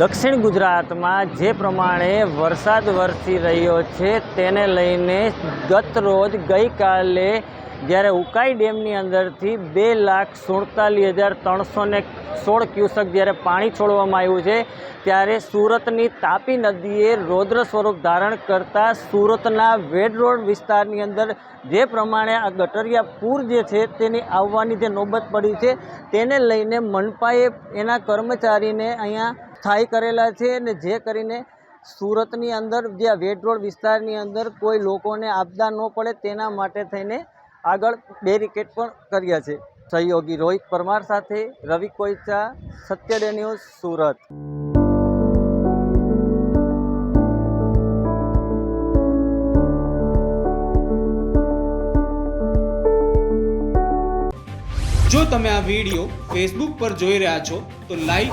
દક્ષિણ ગુજરાતમાં જે પ્રમાણે વરસાદ વરસી રહ્યો છે, તેને લઈને ગત રોજ ગઈકાલે જ્યારે ઉકાઈ ડેમની અંદરથી બે લાખ સુડતાલીસ હજાર ત્રણસો ને સોળ ક્યુસેક જ્યારે પાણી છોડવામાં આવ્યું છે, ત્યારે સુરતની તાપી નદીએ રૌદ્ર સ્વરૂપ ધારણ કરતાં સુરતના વેડ રોડ વિસ્તારની અંદર જે પ્રમાણે આ ગટરિયા પૂર જે છે, તેની આવવાની જે નોબત પડી છે, તેને લઈને મનપાએ એના કર્મચારીને અહીંયા સ્થાયી કરેલા છે અને જે કરીને સુરતની અંદર જે વેડરોડ વેડ રોડ વિસ્તારની અંદર કોઈ લોકોને આપદા ન પડે તેના માટે થઈને આગળ બેરિકેડ પણ કર્યા છે. સહયોગી રોહિત પરમાર સાથે રવિ કોઈચા, સત્યડે ન્યૂઝ, સુરત. જો તમે આ વીડિયો ફેસબુક પર જોઈ રહ્યા છો, તો લાઈક